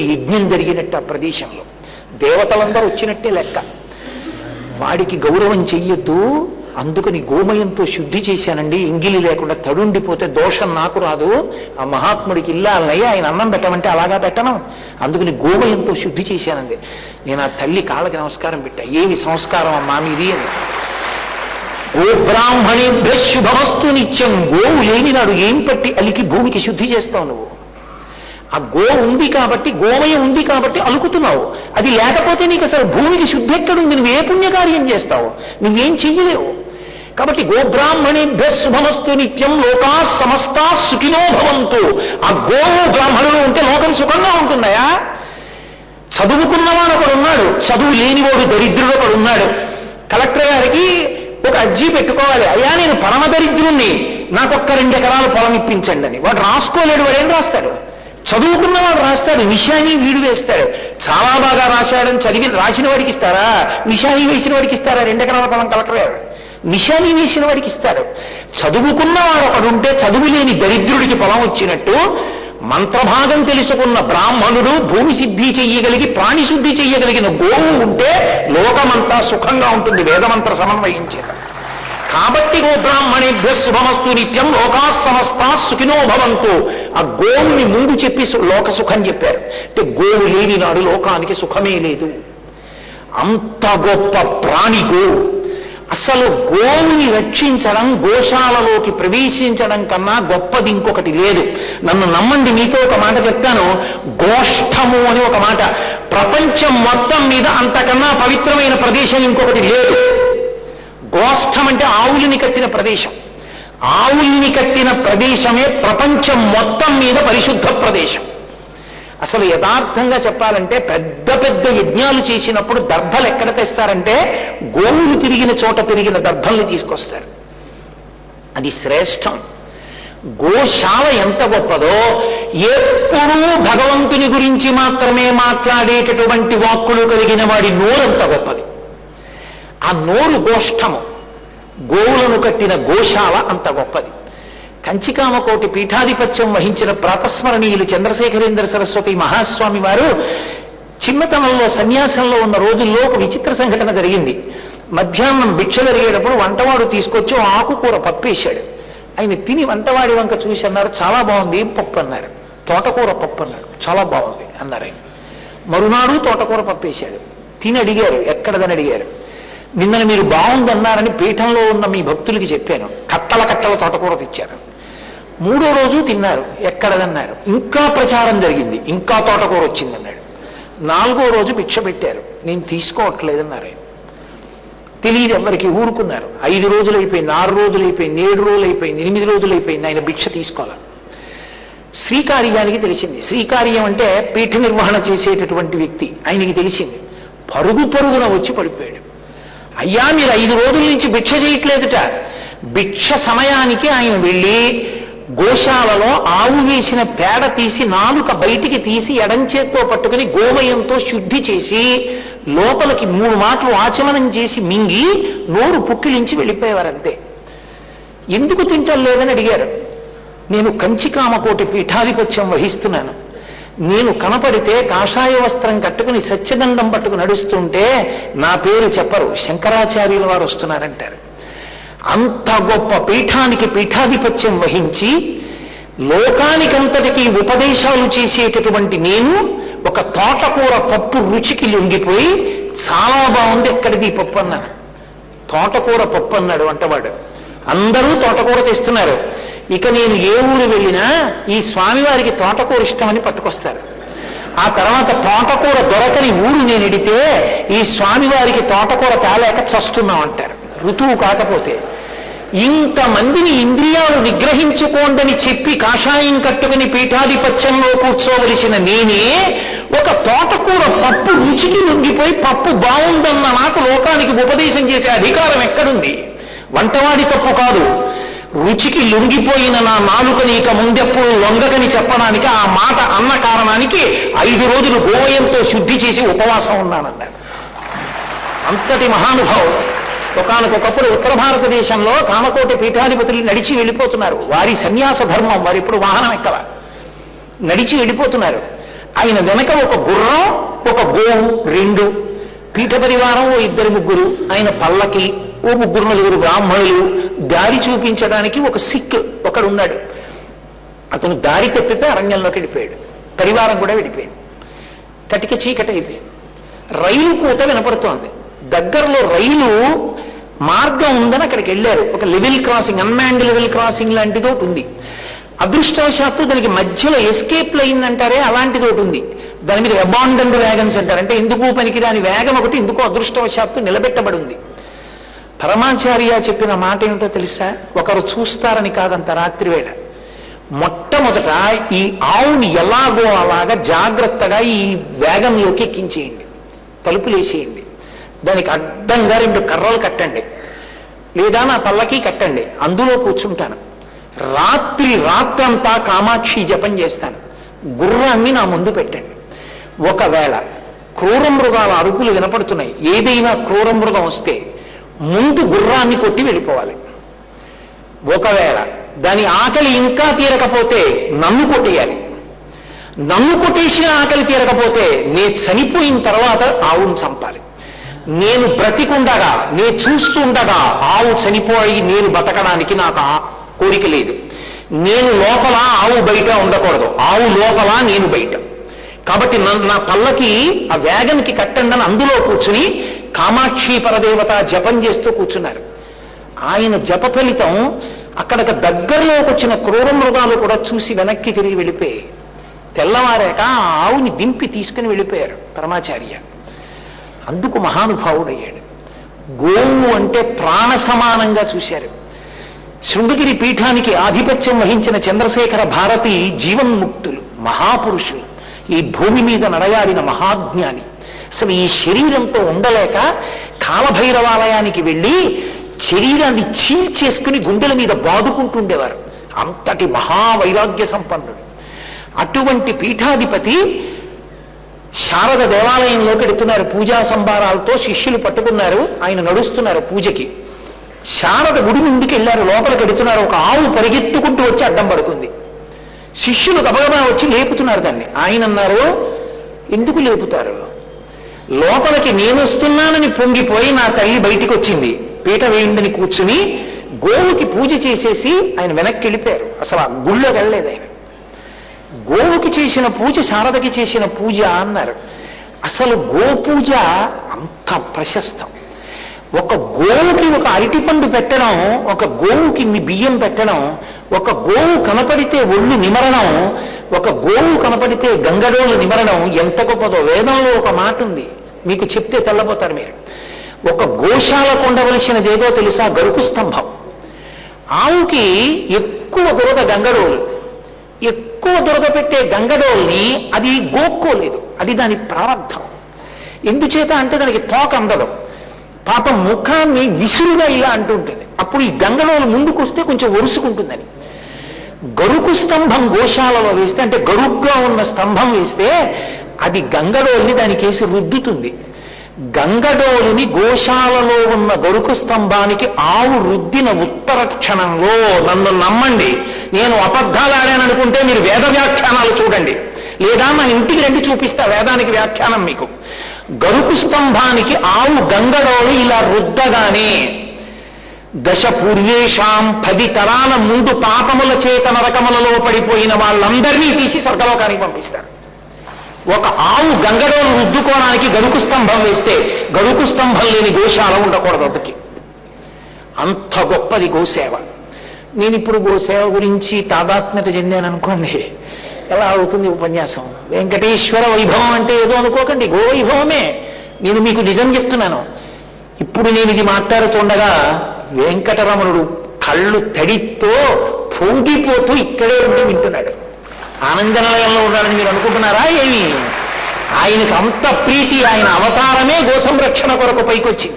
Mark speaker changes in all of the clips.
Speaker 1: యజ్ఞం జరిగినట్టు ఆ ప్రదేశంలో. దేవతలందరూ వచ్చినట్టే లెక్క. వాడికి గౌరవం చెయ్యొద్దు. అందుకని గోమయంతో శుద్ధి చేశానండి. ఇంగిలి లేకుండా తడుండిపోతే దోషం నాకు రాదు. ఆ మహాత్ముడికి ఇల్లాలనయ్య ఆయన అన్నం పెట్టమంటే అలాగా పెట్టను. అందుకని గోమయంతో శుద్ధి చేశానండి. నేను ఆ తల్లి కాళ్ళకి నమస్కారం పెట్టా. ఏమి సంస్కారం అమ్మా మీది అని. గో బ్రాహ్మణేభ్య శుభమస్తు నిత్యం. గోవు లేని నాడు ఏం పట్టి అలికి భూమికి శుద్ధి చేస్తావు నువ్వు? ఆ గో ఉంది కాబట్టి గోమయం ఉంది కాబట్టి అలుకుతున్నావు. అది లేకపోతే నీకు అసలు భూమికి శుద్ధి ఎక్కడుంది నువ్వు ఏ పుణ్యకార్యం చేస్తావు? నువ్వేం చెయ్యలేవు. కాబట్టి గోబ్రాహ్మణేభ్య శుభమస్తు నిత్యం లోకా సమస్త సుఖినో భవంతు. ఆ గోవు బ్రాహ్మణులు ఉంటే లోకం సుఖంగా ఉంటుందయా? చదువుకున్నవాడు ఒకడున్నాడు చదువు లేనివాడు దరిద్రుడు ఒకడున్నాడు కలెక్టర్ గారికి ఒక అర్జీ పెట్టుకోవాలి. అయ్యా నేను పరమ దరిద్రుణ్ణి. నాకొక్క రెండు ఎకరాలు పొలం ఇప్పించండి అని. వాడు రాసుకోలేడు వాడు ఏం రాస్తాడు? చదువుకున్నవాడు రాస్తాడు నిశాని వీడు వేస్తాడు. చాలా బాగా రాశాడని చదివి రాసిన వాడికి ఇస్తారా? నిశాని వేసిన వాడికి ఇస్తారా? రెండెకరాల పొలం కలెక్టర్ గారు వేసిన వాడికి ఇస్తారు చదువుకున్నవాడు ఒకడు ఉంటే చదువు లేని దరిద్రుడికి పొలం వచ్చినట్టు మంత్రభాగం తెలుసుకున్న బ్రాహ్మణుడు భూమి సిద్ధి చెయ్యగలిగి ప్రాణి శుద్ధి చెయ్యగలిగిన గోవు ఉంటే లోకమంతా సుఖంగా ఉంటుంది. వేదమంత్ర సమన్వయించేత కాబట్టి గో బ్రాహ్మణేభ్య శుభమస్తు నిత్యం లోకా సమస్త సుఖినో భవంతు. ఆ గోవుని ముందు చెప్పి సు- లోక సుఖం చెప్పారు. అంటే గోవు లేని నాడు లోకానికి సుఖమే లేదు. అంత గొప్ప ప్రాణి గోవు. అసలు గోవుని రక్షించడం గోశాలలోకి ప్రవేశించడం కన్నా గొప్పది ఇంకొకటి లేదు. నన్ను నమ్మండి మీతో ఒక మాట చెప్తాను. గోష్ఠము అని ఒక మాట. ప్రపంచం మొత్తం మీద అంతకన్నా పవిత్రమైన ప్రదేశం ఇంకొకటి లేదు. గోష్ఠం అంటే ఆవులిని కట్టిన ప్రదేశం. ఆవుల్ని కట్టిన ప్రదేశమే ప్రపంచం మొత్తం మీద పరిశుద్ధ ప్రదేశం. అసలు యథార్థంగా చెప్పాలంటే పెద్ద పెద్ద యజ్ఞాలు చేసినప్పుడు దర్భలు ఎక్కడ తెస్తారంటే గోవులు తిరిగిన చోట పెరిగిన దర్భల్ని తీసుకొస్తారు. అది శ్రేష్టం. గోశాల ఎంత గొప్పదో ఎప్పుడూ భగవంతుని గురించి మాత్రమే మాట్లాడేటటువంటి వాక్కులు కలిగిన వాడి నోరంత గొప్పది. ఆ నోరు గోష్ఠము గోవులను కట్టిన గోశాల అంత గొప్పది. కంచికామకోటి పీఠాధిపత్యం వహించిన ప్రాతస్మరణీయులు చంద్రశేఖరేంద్ర సరస్వతి మహాస్వామి వారు చిన్నతనంలో సన్యాసంలో ఉన్న రోజుల్లో ఒక విచిత్ర సంఘటన జరిగింది. మధ్యాహ్నం భిక్ష జరిగేటప్పుడు వంటవాడు తీసుకొచ్చి ఆకుకూర పప్పేశాడు. ఆయన తిని వంటవాడి వంక చూసి అన్నారు చాలా బాగుంది పప్పు అన్నారు. తోటకూర పప్పు అన్నారు. చాలా బాగుంది అన్నారు ఆయన. మరునాడు తోటకూర పప్పేశాడు. తిని అడిగారు ఎక్కడదని అడిగారు. నిన్న మీరు బాగుందన్నారని పీఠంలో ఉన్న మీ భక్తులకి చెప్పాను. కట్టల కట్టల తోటకూర తెచ్చారు. మూడో రోజు తిన్నారు. ఎక్కడదన్నారు? ఇంకా ప్రచారం జరిగింది. ఇంకా తోటకూర వచ్చిందన్నాడు. నాలుగో రోజు భిక్ష పెట్టారు. నేను తీసుకోవట్లేదన్నారు. తెలియదు ఎవరికి ఊరుకున్నారు. ఐదు రోజులు అయిపోయింది ఆరు రోజులు అయిపోయింది ఏడు రోజులు అయిపోయింది ఎనిమిది రోజులు అయిపోయింది ఆయన భిక్ష తీసుకోవాలి? శ్రీకార్యానికి తెలిసింది. శ్రీకార్యం అంటే పీఠ నిర్వహణ చేసేటటువంటి వ్యక్తి. ఆయనకి తెలిసింది. పరుగు పరుగున వచ్చి పడిపోయాడు. అయ్యా మీరు ఐదు రోజుల నుంచి భిక్ష చేయట్లేదుట. భిక్ష సమయానికి ఆయన వెళ్ళి గోశాలలో ఆవు వేసిన పేడ తీసి నాలుక బయటికి తీసి ఎడంచేత్తో పట్టుకుని గోమయంతో శుద్ధి చేసి లోపలికి మూడు మాటలు ఆచమనం చేసి మింగి నోరు పుక్కిలించి వెళ్ళిపోయేవారంతే. ఎందుకు తింటం లేదని అడిగారు. నేను కంచికామకోటి పీఠాధిపత్యం వహిస్తున్నాను. నేను కనపడితే కాషాయ వస్త్రం కట్టుకుని సత్యదండం పట్టుకుని నడుస్తుంటే నా పేరు చెప్పరు. శంకరాచార్యుల వారు వస్తున్నారంటారు. అంత గొప్ప పీఠానికి పీఠాధిపత్యం వహించి లోకానికంతటికి ఉపదేశాలు చేసేటటువంటి నేను ఒక తోటకూర పప్పు రుచికి లొంగిపోయి చాలా బాగుంది ఎక్కడిది పప్పు అన్నాను తోటకూర పప్పు అన్నాడు వంటవాడు అందరూ తోటకూర తెస్తున్నారు ఇక నేను ఏ ఊరు వెళ్ళినా ఈ స్వామివారికి తోటకూర ఇష్టమని పట్టుకొస్తారు. ఆ తర్వాత తోటకూర దొరకని ఊరు నేను ఎడితే ఈ స్వామివారికి తోటకూర తేలేక చస్తున్నాం అంటారు ఋతువు కాకపోతే. ఇంతమందిని ఇంద్రియాలు నిగ్రహించుకోండని చెప్పి కాషాయం కట్టుకుని పీఠాధిపత్యంలో కూర్చోవలసిన నేనే ఒక తోటకూర పప్పు రుచికి ఉండిపోయి పప్పు బాగుందన్న మాట లోకానికి ఉపదేశం చేసే అధికారం ఎక్కడుంది? వంటవాడి తప్పు కాదు. రుచికి లొంగిపోయిన నా నాలుకని ఇక ముందెప్పుడు లొంగకని చెప్పడానికి ఆ మాట అన్న కారణానికి ఐదు రోజులు గోవయంతో శుద్ధి చేసి ఉపవాసం ఉన్నానన్నాడు. అంతటి మహానుభావుడు. ఒకనకొకప్పుడు ఉత్తర భారతదేశంలో కామకోటి పీఠాధిపతులు నడిచి వెళ్ళిపోతున్నారు. వారి సన్యాస ధర్మం వారు ఇప్పుడు వాహనం ఎక్కల. నడిచి వెళ్ళిపోతున్నారు. ఆయన వెనక ఒక గుర్రం ఒక గోవు రెండు. పీఠ పరివారం ఓ ఇద్దరు ముగ్గురు. ఆయన పల్లకి ఓ ముగ్గురు నలుగురు బ్రాహ్మణులు దారి చూపించడానికి ఒక సిక్ ఒకడు ఉన్నాడు అతను దారి తప్పితే అరణ్యంలోకి వెళ్ళిపోయాడు. పరివారం కూడా వెళ్ళిపోయాడు కటిక చీకటి అయిపోయింది. రైలు కూత వినపడుతోంది. దగ్గరలో రైలు మార్గం ఉందని అక్కడికి వెళ్ళారు. ఒక level crossing unmanned level crossing లాంటిది ఒకటి ఉంది. అదృష్టవశాత్తు దానికి మధ్యలో ఎస్కేప్ లైన్ అంటారే అలాంటిది ఒకటి ఉంది. దాని మీద అబాండెంట్ వ్యాగన్స్ అంటారు. అంటే ఎందుకు పనికి దాని వేగం ఒకటి ఎందుకో అదృష్టవశాత్తు నిలబెట్టబడి ఉంది. పరమాచార్య చెప్పిన మాట ఏమిటో తెలుసా? ఒకరు చూస్తారని కాదంత రాత్రి వేళ. మొట్టమొదట ఈ ఆవుని ఎలాగో అలాగా జాగ్రత్తగా ఈ వేగంలోకి ఎక్కించేయండి. తలుపులేసేయండి దానికి అడ్డంగా రెండు కర్రలు కట్టండి. లేదా నా పల్లకి కట్టండి. అందులో కూర్చుంటాను. రాత్రి రాత్రంతా కామాక్షి జపం చేస్తాను. గుర్రాన్ని నా ముందు పెట్టండి. ఒకవేళ క్రూర మృగాల అరుపులు వినపడుతున్నాయి. ఏదైనా క్రూర మృగం వస్తే ముందు గుర్రాన్ని కొట్టి వెళ్ళిపోవాలి. ఒకవేళ దాని ఆకలి ఇంకా తీరకపోతే నన్ను కొట్టేయాలి. నన్ను కొట్టేసిన ఆకలి తీరకపోతే నే చనిపోయిన తర్వాత ఆవును చంపాలి. నేను బ్రతికుండగా నే చూస్తుండగా ఆవు చనిపోయి నేను బతకడానికి నాకు ఆ కోరిక లేదు. నేను లోపల ఆవు బయట ఉండకూడదు. ఆవు లోపల నేను బయట. కాబట్టి నా పల్లకి ఆ వ్యాగన్కి కట్టండి అందులో కూర్చుని కామాక్షి పరదేవత జపం చేస్తూ కూర్చున్నారు. ఆయన జప ఫలితం అక్కడికి దగ్గరలోకి వచ్చిన క్రూర మృగాలు కూడా చూసి వెనక్కి తిరిగి వెళ్ళిపోయాయి తెల్లవారాక ఆ ఆవుని దింపి తీసుకుని వెళ్ళిపోయారు పరమాచార్య. అందుకు మహానుభావుడయ్యాడు. గోవు అంటే ప్రాణ సమానంగా చూశారు. శృంగగిరి పీఠానికి ఆధిపత్యం వహించిన చంద్రశేఖర భారతి జీవన్ముక్తులు మహాపురుషులు. ఈ భూమి మీద నడయాడిన మహాజ్ఞాని. అసలు ఈ శరీరంతో ఉండలేక కాలభైరవాలయానికి వెళ్ళి శరీరాన్ని చీల్చేసుకుని గుండెల మీద బాదుకుంటుండేవారు. అంతటి మహావైరాగ్య సంపన్నుడు. అటువంటి పీఠాధిపతి శారద దేవాలయంలోకి ఎడుతున్నారు పూజా సంభారాలతో శిష్యులు పట్టుకున్నారు. ఆయన నడుస్తున్నారు పూజకి. శారద గుడి ముందుకు వెళ్ళారు. లోపలికి ఎడుతున్నారు ఒక ఆవు పరిగెత్తుకుంటూ వచ్చి అడ్డం పడుతుంది శిష్యులు గబగబా వచ్చి లేపుతున్నారు దాన్ని. ఆయన అన్నారు ఎందుకు లేపుతారు? లోపలికి నేను వస్తున్నానని పొంగిపోయి నా తల్లి బయటికి వచ్చింది పీట వేయిందని కూర్చుని గోవుకి పూజ చేసేసి ఆయన వెనక్కి వెళ్ళిపోయారు అసలు ఆ గుళ్ళో వెళ్ళలేదు ఆయన. గోవుకి చేసిన పూజ శారదకి చేసిన పూజ అన్నారు. అసలు గోపూజ అంత ప్రశస్తం. ఒక గోవుకి ఒక అరటిపండు పెట్టడం ఒక గోవుకి ఇన్ని బియ్యం పెట్టడం ఒక గోవు కనపడితే ఒళ్ళు నిమరణం ఒక గోవు కనపడితే గంగడోలు నిమరణం ఎంత గొప్పదో వేదంలో ఒక మాట ఉంది. మీకు చెప్తే తెల్లబోతారు మీరు. ఒక గోశాలకు ఉండవలసినది ఏదో తెలుసా? గరుకు స్తంభం. ఆవుకి ఎక్కువ దురద గంగడోలు. ఎక్కువ దురద పెట్టే గంగడోల్ని అది గోక్కోలేదు. అది దాని ప్రారంభం. ఎందుచేత అంటే దానికి తోక అందదు. పాప ముఖాన్ని విసురుగా ఇలా అంటుంటుంది. అప్పుడు ఈ గంగడోలు ముందుకు వస్తే కొంచెం ఒరుసుకుంటుందని. గరుకు స్తంభం గోశాలలో వేస్తే అంటే గరుగ్గా ఉన్న స్తంభం వేస్తే అది గంగడోల్ని దానికేసి రుద్దుతుంది. గంగడోలుని గోశాలలో ఉన్న గరుకు స్తంభానికి ఆవు రుద్దిన ఉత్తర క్షణంలో నన్ను నమ్మండి. నేను అబద్ధాలు ఆడాననుకుంటే మీరు వేద వ్యాఖ్యానాలు చూడండి. లేదా మా ఇంటికి రండి చూపిస్తా వేదానికి వ్యాఖ్యానం మీకు. గరుకు స్తంభానికి ఆవు గంగడోలు ఇలా రుద్దగానే దశ పూర్వేషాం పది తరాల ముందు పాపముల చేత నరకములలో పడిపోయిన వాళ్ళందరినీ తీసి స్వర్గలోకానికి పంపిస్తారు. ఒక ఆవు గంగడోలు రుద్దుకోవడానికి గరుకు స్తంభం వేస్తే గరుకు స్తంభం లేని గోశాల ఉండకూడదు అందుకి. అంత గొప్పది గోసేవ. నేను ఇప్పుడు గోసేవ గురించి తాదాత్మ్యత చెందాను అనుకోండి ఎలా అవుతుంది ఉపన్యాసం? వెంకటేశ్వర వైభవం అంటే ఏదో అనుకోకండి గో వైభవమే. నేను మీకు నిజం చెప్తున్నాను. ఇప్పుడు నేను ఇది మాట్లాడుతుండగా వెంకటరమణుడు కళ్ళు తడితో పొంగిపోతూ ఇక్కడే ఉండి వింటున్నాడు. ఆనందనలయంలో ఉన్నాడని మీరు అనుకుంటున్నారా ఏమి? ఆయనకు అంత ప్రీతి ఆయన అవతారమే గోసంరక్షణ కొరకు పైకొచ్చింది.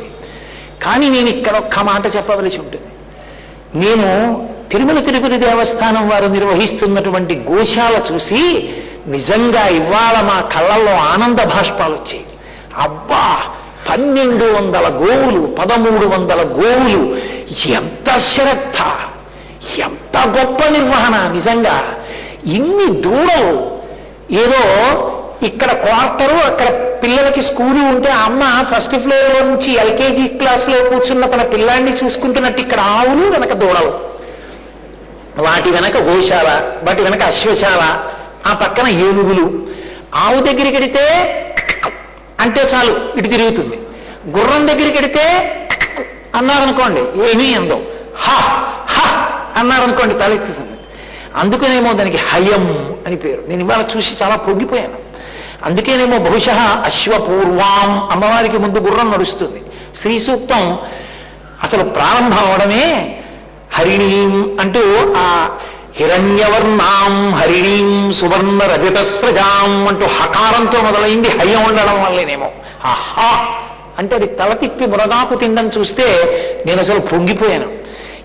Speaker 1: కానీ నేను ఇక్కడ ఒక్క మాట చెప్పవలసి ఉంటుంది. నేను తిరుమల తిరుపతి దేవస్థానం వారు నిర్వహిస్తున్నటువంటి గోశాల చూసి నిజంగా ఇవాళ మా కళ్ళల్లో ఆనంద భాష్పాలు వచ్చాయి. అబ్బా! పన్నెండు వందల గోవులు పదమూడు వందల గోవులు ఎంత శ్రద్ధ ఎంత గొప్ప నిర్వహణ. నిజంగా ఇన్ని దూరం ఏదో ఇక్కడ క్వార్టరు అక్కడ పిల్లలకి స్కూలు ఉంటే అమ్మ ఫస్ట్ ఫ్లోర్లో నుంచి ఎల్కేజీ క్లాస్లో కూర్చున్న తన పిల్లాన్ని చూసుకుంటున్నట్టు ఇక్కడ ఆవులు వెనక దూడలు వాటి వెనక గోశాల వాటి వెనక అశ్వశాల ఆ పక్కన ఏనుగులు. ఆవు దగ్గరికి వెడితే అంటే చాలు ఇటు తిరుగుతుంది. గుర్రం దగ్గరికి వెడితే అన్నారనుకోండి ఏమీ అందం హ హ అన్నారనుకోండి తలెత్తుతుంది అందుకనేమో దానికి హయం అని పేరు. నేను ఇవాళ చూసి చాలా పొంగిపోయాను. అందుకేనేమో బహుశ అశ్వపూర్వాం అమ్మవారికి ముందు గుర్రం నడుస్తుంది. శ్రీ సూక్తం అసలు ప్రారంభం అవడమే హరిణీం అంటూ ఆ హిరణ్యవర్ణాం హరిణీం సువర్ణ రజతస్రజాం అంటూ హకారంతో మొదలైంది హయం ఉండడం వల్లేనేమో. ఆహా! అంటే అది తల తిప్పి మురగాకు తినడం చూస్తే నేను అసలు పొంగిపోయాను.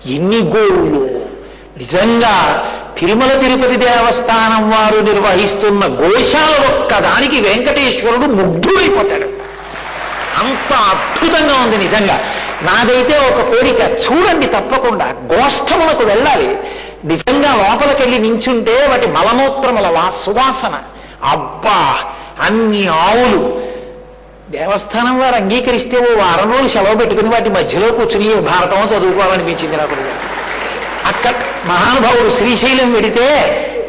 Speaker 1: ఎన్ని గోవులు నిజంగా తిరుమల తిరుపతి దేవస్థానం వారు నిర్వహిస్తున్న గోశాల ఒక్కదానికి వెంకటేశ్వరుడు ముగ్ధుడైపోతాడు. అంత అద్భుతంగా ఉంది నిజంగా. నాదైతే ఒక కోరిక చూడండి తప్పకుండా గోష్ఠములకు వెళ్ళాలి. నిజంగా లోపలికెళ్ళి నించుంటే వాటి మలమూత్రముల సువాసన అబ్బా అన్ని ఆవులు దేవస్థానం వారు అంగీకరిస్తే ఓ వారం రోజులు సెలవు పెట్టుకుని వాటి మధ్యలో కూర్చుని భారతం చదువుకోవాలనిపించింది నాకు అక్కడ మహానుభావుడు శ్రీశైలం వెడితే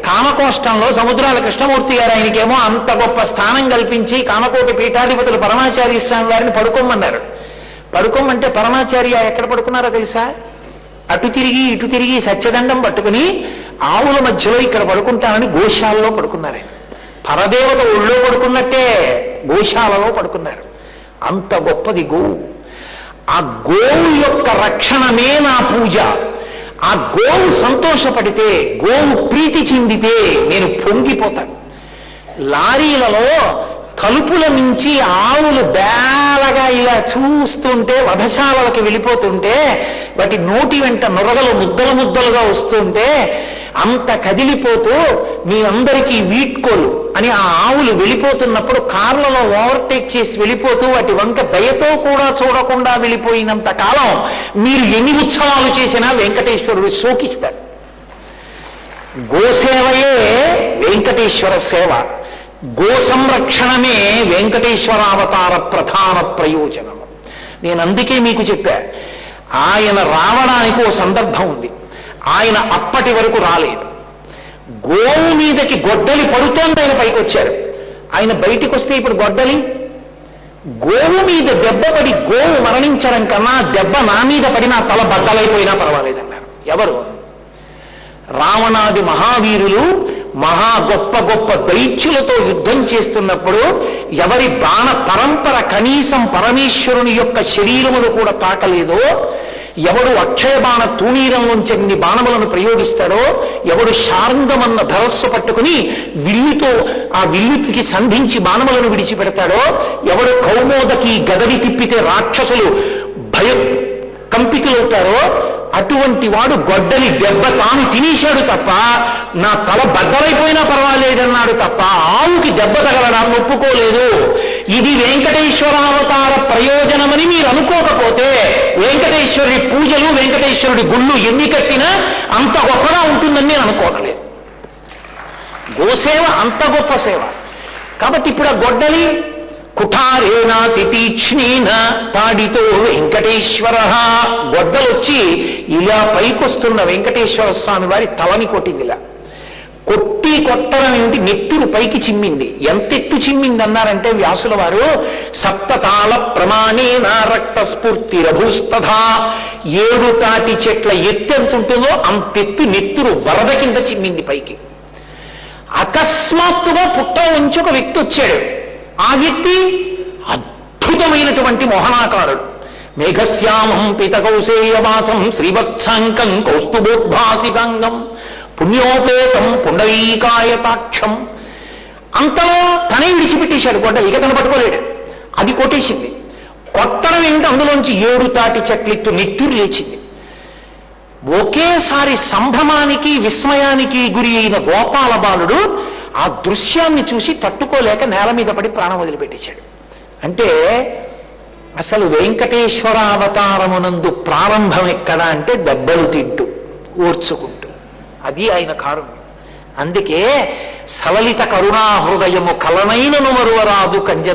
Speaker 1: కామకోష్టంలో సముద్రాల కృష్ణమూర్తి గారు ఆయనకేమో అంత గొప్ప స్థానం కల్పించి కామకోటి పీఠాధిపతులు పరమాచార్య స్వామి వారిని పడుకోమన్నారు. పడుకోమంటే పరమాచార్య ఎక్కడ పడుకున్నారో తెలుసా? అటు తిరిగి ఇటు తిరిగి సత్యదండం పట్టుకుని ఆవుల మధ్యలో ఇక్కడ పడుకుంటానని గోశాలలో పడుకున్నారు పరదేవత ఒళ్ళో పడుకున్నట్టే గోశాలలో పడుకున్నారు. అంత గొప్పది గోవు. ఆ గోవు యొక్క రక్షణమే నా పూజ. ఆ గోవు సంతోషపడితే గోవు ప్రీతి చెందితే నేను పొంగిపోతాను. లారీలలో తలుపుల నుంచి ఆవులు బేలగా ఇలా చూస్తుంటే వధశాలలకు వెళ్ళిపోతుంటే వాటి నోటి వెంట నొరగలు ముద్దలు ముద్దలుగా వస్తుంటే అంత కదిలిపోతూ మీ అందరికీ వీట్కోలు అని ఆ ఆవులు వెళ్ళిపోతున్నప్పుడు కార్లలో ఓవర్టేక్ చేసి వెళ్ళిపోతూ వాటి వంక దయతో కూడా చూడకుండా వెళ్ళిపోయినంత కాలం మీరు ఎన్ని ఉత్సవాలు చేసినా వెంకటేశ్వరుడు శోకిస్తాడు. గోసేవయే వెంకటేశ్వర సేవ. గో సంరక్షణమే వెంకటేశ్వరావతార ప్రధాన ప్రయోజనం. నేను అందుకే మీకు చెప్పా ఆయన రావడానికి ఓ సందర్భం ఉంది. ఆయన అప్పటి వరకు రాలేదు. గోవు మీదకి గొడ్డలి పడుతోంది ఆయన పైకి వచ్చారు ఆయన బయటికి వస్తే ఇప్పుడు గొడ్డలి? గోవు మీద దెబ్బ పడి గోవు మరణించడం కన్నా దెబ్బ నా మీద పడి నా తల బద్దలైపోయినా పర్వాలేదన్నారు. ఎవరు? రావణాది మహావీరులు మహా గొప్ప గొప్ప దైత్యులతో యుద్ధం చేస్తున్నప్పుడు ఎవరి బాణ పరంపర కనీసం పరమేశ్వరుని యొక్క శరీరమును కూడా తాకలేదో ఎవడు అక్షయబాణ తూణీరంలోంచి అన్ని బాణములను ప్రయోగిస్తాడో ఎవడు శారంగమన్న ధరస్సు పట్టుకుని విల్లుతో ఆ విల్లుకి సంధించి బాణములను విడిచిపెడతాడో ఎవడు కౌమోదకి గదవి తిప్పితే రాక్షసులు భయ కంపితులవుతారో అటువంటి వాడు గొడ్డలి దెబ్బ తాను తినేశాడు తప్ప నా తల బద్దలైపోయినా పర్వాలేదన్నాడు తప్ప ఆవుకి దెబ్బ తగలడా ఒప్పుకోలేదు. ఇది వెంకటేశ్వరావతార ప్రయోజనమని మీరు అనుకోకపోతే వెంకటేశ్వరుడి పూజలు వెంకటేశ్వరుడి గుళ్ళు ఎన్ని కట్టినా అంత గొప్పగా ఉంటుందని నేను అనుకోవట్లేదు. గోసేవ అంత గొప్ప సేవ. కాబట్టి ఇప్పుడు ఆ గొడ్డలి కుఠారేనా తితీక్ష్ణీన తాడితో వెంకటేశ్వర గొడ్డలొచ్చి ఇలా పైకొస్తున్న వెంకటేశ్వర స్వామి వారి తలని కొట్టింది ఇలా కొట్టి కొట్టడం ఏంటి? నెత్తురు పైకి చిమ్మింది. ఎంత ఎత్తు చిమ్మింది అన్నారంటే వ్యాసుల వారు సప్తతాళ ప్రమాణేన రక్త స్ఫూర్తి రభూస్తథా ఏడు తాటి చెట్ల ఎత్తు ఎంత ఉంటుందో అంతెత్తు నెత్తురు వరద కింద చిమ్మింది పైకి. అకస్మాత్తుగా పుట్ట ఉంచి ఒక వ్యక్తి వచ్చాడు. ఆ వ్యక్తి అద్భుతమైనటువంటి మోహనాకారుడు. మేఘశ్యామం పితకౌశేయవాసం శ్రీవత్సాంకం కౌస్తుభోద్భాసికాంగం పుణ్యోపేతం పుండరీకాయతాక్షం అంతలో తనే విడిచిపెట్టేశాడు గొడ్డ ఇక తను పట్టుకోలేడు. అది కొట్టేసింది. కొట్టడం ఏంటి అందులోంచి ఏడు తాటి చెట్లెత్తు నెత్తురు లేచింది. ఒకేసారి సంభ్రమానికి విస్మయానికి గురి అయిన గోపాల బాలుడు ఆ దృశ్యాన్ని చూసి తట్టుకోలేక నేల మీద పడి ప్రాణం వదిలిపెట్టేశాడు. అంటే అసలు వెంకటేశ్వరావతారమునందు ప్రారంభం ఎక్కడా అంటే దెబ్బలు తింటూ ఓర్చుకుంటూ. అది ఆయన కారుణ్యం అందుకే సలలిత కరుణా హృదయము కలనైనను మరువరాదు కంజ